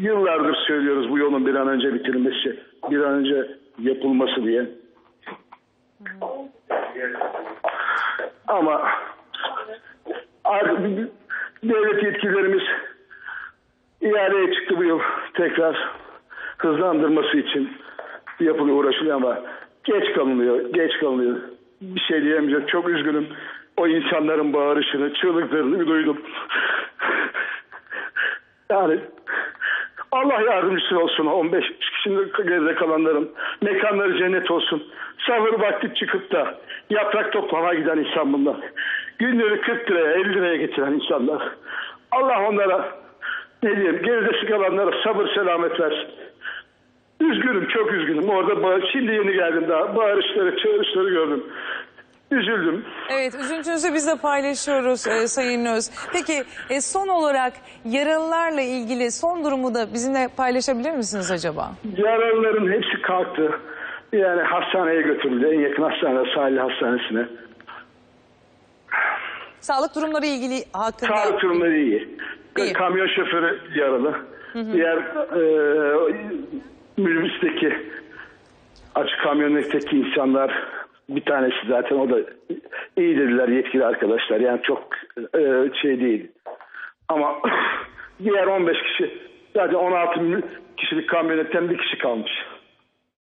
Yıllardır söylüyoruz bu yolun bir an önce bitirilmesi, bir an önce yapılması diye. Ama devlet yetkililerimiz ihaleye çıktı bu yıl tekrar hızlandırması için yapılıyor uğraşılıyor ama geç kalınıyor, geç kalınıyor. Bir şey diyemeyeceğim. Çok üzgünüm. O insanların bağırışını, çığlıklarını duydum. Yani Allah yardımcısı olsun 15 kişinin geride kalanların. Mekanları cennet olsun. Sahur vakti çıkıp da yaprak toplamaya giden insan bunlar. Günleri 40 liraya 50 liraya getiren insanlar. Allah onlara ne diyeyim geride kalanlara sabır selamet versin. Üzgünüm çok üzgünüm. Orada şimdi yeni geldim daha. Bağırışları çağrışları gördüm. Üzüldüm. Evet, üzüntünüzü biz de paylaşıyoruz e, Sayın Öz. Peki e, son olarak yaralılarla ilgili son durumu da bizimle paylaşabilir misiniz acaba? Yaralıların hepsi kalktı. Yani hastaneye götürüldü. En yakın hastane sahil hastanesine. Sağlık durumları ilgili hakkında... Sağlık durumları iyi. İyi. Kamyon şoförü yaralı. Diğer e, minibüsteki açık kamyonetteki insanlar bir tanesi zaten o da iyi dediler yetkili arkadaşlar. Yani çok e, şey değil. Ama diğer 15 kişi zaten 16 kişilik kamyonetten bir kişi kalmış.